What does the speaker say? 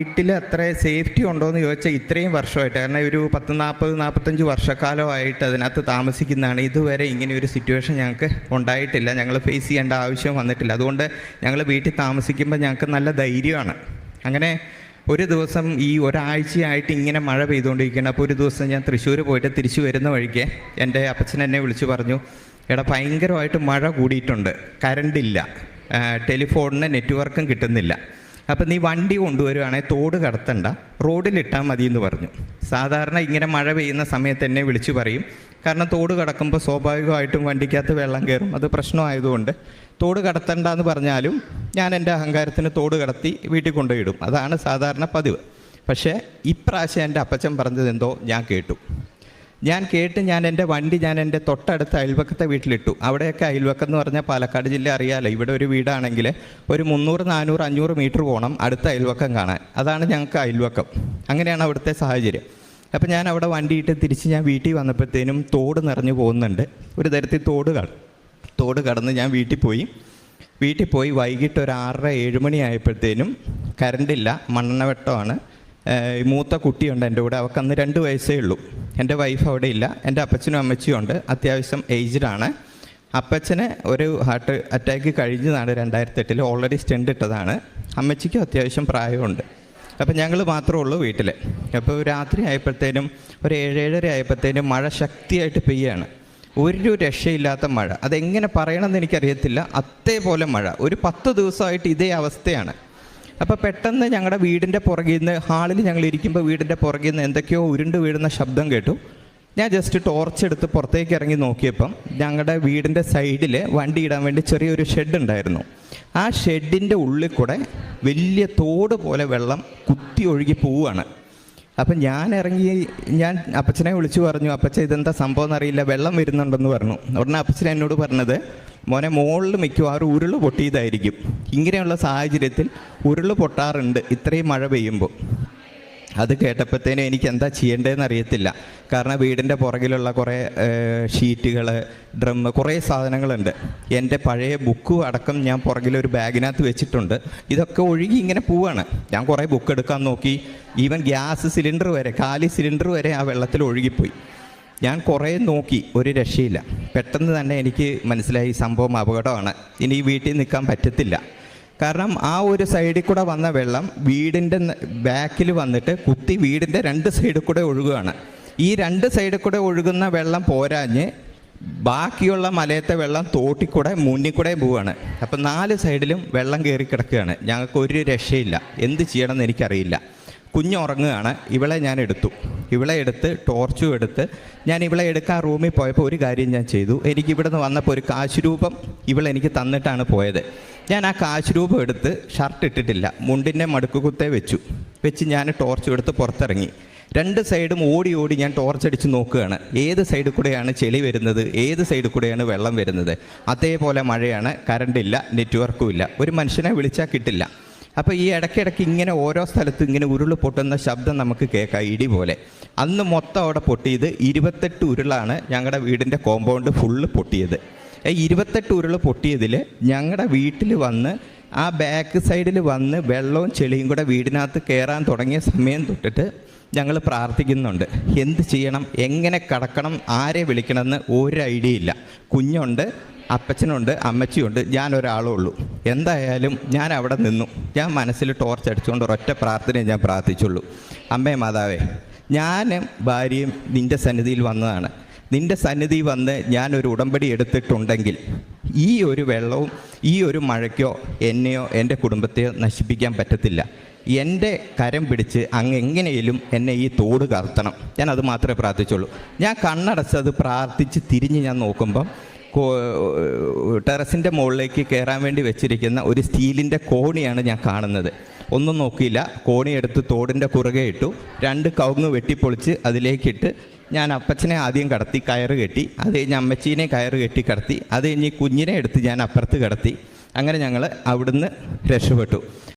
വീട്ടിൽ അത്ര സേഫ്റ്റി ഉണ്ടോ എന്ന് ചോദിച്ചാൽ ഇത്രയും വർഷമായിട്ട്. കാരണം ഒരു പത്ത് നാൽപ്പത് നാൽപ്പത്തഞ്ച് വർഷക്കാലമായിട്ട് അതിനകത്ത് താമസിക്കുന്നതാണ്. ഇതുവരെ ഇങ്ങനെ ഒരു സിറ്റുവേഷൻ ഞങ്ങൾക്ക് ഉണ്ടായിട്ടില്ല. ഞങ്ങൾ ഫേസ് ചെയ്യേണ്ട ആവശ്യം വന്നിട്ടില്ല. അതുകൊണ്ട് ഞങ്ങൾ വീട്ടിൽ താമസിക്കുമ്പോൾ ഞങ്ങൾക്ക് നല്ല ധൈര്യമാണ്. അങ്ങനെ ഒരു ദിവസം ഈ ഒരാഴ്ചയായിട്ട് ഇങ്ങനെ മഴ പെയ്തുകൊണ്ടിരിക്കുകയാണ്. അപ്പോൾ ഒരു ദിവസം ഞാൻ തൃശ്ശൂർ പോയിട്ട് തിരിച്ചു വരുന്ന വഴിക്ക് എന്റെ അപ്പച്ചൻ എന്നെ വിളിച്ചു പറഞ്ഞു എടാ ഭയങ്കരമായിട്ട് മഴ കൂടിയിട്ടുണ്ട്. കറണ്ടില്ല ടെലിഫോണിന് നെറ്റ്വർക്കും കിട്ടുന്നില്ല. അപ്പം നീ വണ്ടി കൊണ്ടുവരുവാണെങ്കിൽ തോട് കടത്തണ്ട. റോഡിലിട്ടാൽ മതി എന്ന് പറഞ്ഞു. സാധാരണ ഇങ്ങനെ മഴ പെയ്യുന്ന സമയത്ത് എന്നെ വിളിച്ചു പറയും. കാരണം തോട് കടക്കുമ്പോൾ സ്വാഭാവികമായിട്ടും വണ്ടിക്കകത്ത് വെള്ളം കയറും അത് പ്രശ്നമായതുകൊണ്ട് തോട് കടത്തണ്ട എന്ന് പറഞ്ഞാലും ഞാൻ എന്റെ അഹങ്കാരത്തിന് തോട് കടത്തി വീട്ടിൽ കൊണ്ടുപോയിടും അതാണ് സാധാരണ പതിവ്. പക്ഷേ ഇപ്രാവശ്യം എന്റെ അപ്പച്ചൻ പറഞ്ഞത് എന്തോ ഞാൻ കേട്ടു. ഞാൻ കേട്ട് ഞാൻ എന്റെ വണ്ടി ഞാൻ എന്റെ തൊട്ടടുത്ത് അയൽവക്കത്തെ വീട്ടിലിട്ടു. അവിടെയൊക്കെ അയൽവക്കം എന്ന് പറഞ്ഞാൽ പാലക്കാട് ജില്ല അറിയാലോ. ഇവിടെ ഒരു വീടാണെങ്കിൽ ഒരു മുന്നൂറ് നാനൂറ് അഞ്ഞൂറ് മീറ്റർ പോകണം അടുത്ത അയൽവക്കം കാണാൻ. അതാണ് ഞങ്ങൾക്ക് അയൽവക്കം. അങ്ങനെയാണ് അവിടുത്തെ സാഹചര്യം. അപ്പം ഞാൻ അവിടെ വണ്ടിയിട്ട് തിരിച്ച് ഞാൻ വീട്ടിൽ വന്നപ്പോഴത്തേനും തോട് നിറഞ്ഞു പോകുന്നുണ്ട്. ഒരു തരത്തിൽ തോട് കട തോട് കടന്ന് ഞാൻ വീട്ടിൽ പോയി. വീട്ടിൽ പോയി വൈകിട്ട് ഒരു ആറര ഏഴ് മണി ആയപ്പോഴത്തേനും കറണ്ടില്ല മണ്ണെണ്ണ വെട്ടമാണ്. മൂത്ത കുട്ടിയുണ്ട് എന്റെ കൂടെ. അവൾക്ക് അന്ന് രണ്ട് വയസ്സേ ഉള്ളൂ. എന്റെ വൈഫ് അവിടെ ഇല്ല. എന്റെ അപ്പച്ചനും അമ്മച്ചിയും ഉണ്ട്. അത്യാവശ്യം ഏജ്ഡാണ് അപ്പച്ചന് ഒരു ഹാർട്ട് അറ്റാക്ക് കഴിഞ്ഞതാണ് രണ്ടായിരത്തി എട്ടിൽ ഓൾറെഡി സ്റ്റെൻഡ് ഇട്ടതാണ്. അമ്മച്ചിക്കും അത്യാവശ്യം പ്രായമുണ്ട്. അപ്പം ഞങ്ങൾ മാത്രമേ ഉള്ളൂ വീട്ടിൽ അപ്പോൾ രാത്രി ആയപ്പോഴത്തേനും ഒരു ഏഴേഴര ആയപ്പോഴത്തേനും മഴ ശക്തിയായിട്ട് പെയ്യാണ്. ഒരു രക്ഷയില്ലാത്ത മഴ. അതെങ്ങനെ പറയണമെന്ന് എനിക്കറിയത്തില്ല. അതേപോലെ മഴ. ഒരു പത്ത് ദിവസമായിട്ട് ഇതേ അവസ്ഥയാണ്. അപ്പോൾ പെട്ടെന്ന് ഞങ്ങളുടെ വീടിന്റെ പുറകിൽ നിന്ന് ഹാളിൽ ഞങ്ങൾ ഇരിക്കുമ്പോൾ വീടിന്റെ പുറകിൽ നിന്ന് എന്തൊക്കെയോ ഉരുണ്ട് വീഴുന്ന ശബ്ദം കേട്ടു. ഞാൻ ജസ്റ്റ് ടോർച്ച് എടുത്ത് പുറത്തേക്ക് ഇറങ്ങി നോക്കിയപ്പം ഞങ്ങളുടെ വീടിന്റെ സൈഡിൽ വണ്ടി ഇടാൻ വേണ്ടി ചെറിയൊരു ഷെഡ് ഉണ്ടായിരുന്നു. ആ ഷെഡിന്റെ ഉള്ളിൽ കൂടെ വലിയ തോട് പോലെ വെള്ളം കുത്തി ഒഴുകി പോവുകയാണ്. അപ്പം ഞാൻ ഇറങ്ങി ഞാൻ അപ്പച്ചനെ വിളിച്ചു പറഞ്ഞു അപ്പച്ച ഇതെന്താ സംഭവം എന്നറിയില്ല വെള്ളം വരുന്നുണ്ടെന്ന് പറഞ്ഞു. ഉടനെ അപ്പച്ചൻ എന്നോട് പറഞ്ഞത് മോനെ മുകളിൽ മിക്കവാറും ഉരുൾ പൊട്ടിയതായിരിക്കും. ഇങ്ങനെയുള്ള സാഹചര്യത്തിൽ ഉരുൾ പൊട്ടാറുണ്ട്. ഇത്രയും മഴ പെയ്യുമ്പോൾ. അത് കേട്ടപ്പോഴത്തേനും എനിക്ക് എന്താ ചെയ്യേണ്ടതെന്ന് അറിയത്തില്ല. കാരണം വീടിന്റെ പുറകിലുള്ള കുറേ ഷീറ്റുകൾ ഡ്രം കുറേ സാധനങ്ങളുണ്ട്. എന്റെ പഴയ ബുക്ക് അടക്കം ഞാൻ പുറകിലൊരു ബാഗിനകത്ത് വെച്ചിട്ടുണ്ട്. ഇതൊക്കെ ഒഴുകി ഇങ്ങനെ പോവാണ്. ഞാൻ കുറേ ബുക്ക് എടുക്കാൻ നോക്കി. ഈവൻ ഗ്യാസ് സിലിണ്ടർ വരെ കാലി സിലിണ്ടർ വരെ ആ വെള്ളത്തിൽ ഒഴുകിപ്പോയി. ഞാൻ കുറേ നോക്കി ഒരു രക്ഷയില്ല. പെട്ടെന്ന് തന്നെ എനിക്ക് മനസ്സിലായി സംഭവം അപകടമാണ്. ഇനി വീട്ടിൽ നിൽക്കാൻ പറ്റത്തില്ല. കാരണം ആ ഒരു സൈഡിൽ കൂടെ വന്ന വെള്ളം വീടിന്റെ ബാക്കിൽ വന്നിട്ട് കുത്തി വീടിന്റെ രണ്ട് സൈഡിൽ കൂടെ ഒഴുകുകയാണ്. ഈ രണ്ട് സൈഡിൽ കൂടെ ഒഴുകുന്ന വെള്ളം പോരാഞ്ഞ് ബാക്കിയുള്ള മലയത്തെ വെള്ളം തോട്ടിക്കൂടെ മുന്നിൽ കൂടെ പോവുകയാണ്. അപ്പം നാല് സൈഡിലും വെള്ളം കയറി കിടക്കുകയാണ്. ഞങ്ങൾക്ക് ഒരു രക്ഷയില്ല. എന്ത് ചെയ്യണമെന്ന് എനിക്കറിയില്ല. കുഞ്ഞുറങ്ങുകയാണ് ഇവളെ ഞാൻ എടുത്തു. ഇവളെ എടുത്ത് ടോർച്ചും എടുത്ത് ഞാൻ ഇവളെ എടുക്കാൻ റൂമിൽ പോയപ്പോൾ ഒരു കാര്യം ഞാൻ ചെയ്തു. എനിക്ക് ഇവിടുന്ന് വന്നപ്പോൾ ഒരു കാശ് രൂപം ഇവളെനിക്ക് തന്നിട്ടാണ് പോയത്. ഞാൻ ആ കാശ് രൂപം എടുത്ത് ഷർട്ട് ഇട്ടിട്ടില്ല. മുണ്ടിന്റെ മടുക്ക് കുത്തേ വെച്ചു. വെച്ച് ഞാൻ ടോർച്ച് എടുത്ത് പുറത്തിറങ്ങി. രണ്ട് സൈഡും ഓടി ഓടി ഞാൻ ടോർച്ച് അടിച്ച് നോക്കുകയാണ്. ഏത് സൈഡിൽ കൂടെയാണ് ചെളി വരുന്നത്? ഏത് സൈഡിൽ കൂടെയാണ് വെള്ളം വരുന്നത്? അതേപോലെ മഴയാണ് കറണ്ടില്ല നെറ്റ്വർക്കും ഇല്ല. ഒരു മനുഷ്യനെ വിളിച്ചാൽ കിട്ടില്ല. അപ്പോൾ ഈ ഇടയ്ക്കിടയ്ക്ക് ഇങ്ങനെ ഓരോ സ്ഥലത്ത് ഇങ്ങനെ ഉരുൾ പൊട്ടുന്ന ശബ്ദം നമുക്ക് കേൾക്കാം ഇടി പോലെ. അന്ന് മൊത്തം അവിടെ പൊട്ടിയത് ഇരുപത്തെട്ട് ഉരുളാണ് ഞങ്ങളുടെ വീടിന്റെ കോമ്പൗണ്ട് ഫുള്ള് പൊട്ടിയത്. ഇരുപത്തെട്ട് ഉരുൾ പൊട്ടിയതിൽ ഞങ്ങളുടെ വീട്ടിൽ വന്ന് ആ ബാക്ക് സൈഡിൽ വന്ന് വെള്ളവും ചെളിയും കൂടെ വീടിനകത്ത് കയറാൻ തുടങ്ങിയ സമയം തൊട്ടിട്ട് ഞങ്ങൾ പ്രാർത്ഥിക്കുന്നുണ്ട്. എന്ത് ചെയ്യണം? എങ്ങനെ കടക്കണം? ആരെ വിളിക്കണമെന്ന് ഒരു ഐഡിയ ഇല്ല കുഞ്ഞുണ്ട് അപ്പച്ചനുണ്ട് അമ്മച്ചിയുണ്ട് ഞാൻ ഒരാളേ ഉള്ളൂ എന്തായാലും ഞാൻ അവിടെ നിന്നു. ഞാൻ മനസ്സിൽ ടോർച്ച് അടിച്ചുകൊണ്ട് ഒരൊറ്റ പ്രാർത്ഥനയെ ഞാൻ പ്രാർത്ഥിച്ചുള്ളൂ. അമ്മേ മാതാവേ ഞാനും ഭാര്യയും നിന്റെ സന്നിധിയിൽ വന്നതാണ്. നിന്റെ സന്നിധി വന്ന് ഞാനൊരു ഉടമ്പടി എടുത്തിട്ടുണ്ടെങ്കിൽ ഈ ഒരു വെള്ളവും ഈ ഒരു മഴയ്ക്കോ എന്നെയോ എന്റെ കുടുംബത്തെയോ നശിപ്പിക്കാൻ പറ്റത്തില്ല. എന്റെ കരം പിടിച്ച് അങ്ങ് എങ്ങനെയും എന്നെ ഈ തോട് കറുത്തണം. ഞാൻ അത് മാത്രമേ പ്രാർത്ഥിച്ചുള്ളൂ. ഞാൻ കണ്ണടച്ചത് പ്രാർത്ഥിച്ച് തിരിഞ്ഞ് ഞാൻ നോക്കുമ്പം ടെറസിന്റെ മുകളിലേക്ക് കയറാൻ വേണ്ടി വെച്ചിരിക്കുന്ന ഒരു സ്റ്റീലിന്റെ കോണിയാണ് ഞാൻ കാണുന്നത്. ഒന്നും നോക്കിയില്ല. കോണി എടുത്ത് തോടിന്റെ കുറുകെ ഇട്ടു. രണ്ട് കവുങ്ങ് വെട്ടിപ്പൊളിച്ച് അതിലേക്കിട്ട് ഞാൻ അപ്പച്ചനെ ആദ്യം കടത്തി കയറ് കെട്ടി അത് കഴിഞ്ഞ് അമ്മച്ചീനെ കയറ് കെട്ടി കടത്തി അത് കഴിഞ്ഞ് കുഞ്ഞിനെ എടുത്ത് ഞാൻ അപ്പുറത്ത് കടത്തി. അങ്ങനെ ഞങ്ങൾ അവിടുന്ന് രക്ഷപ്പെട്ടു.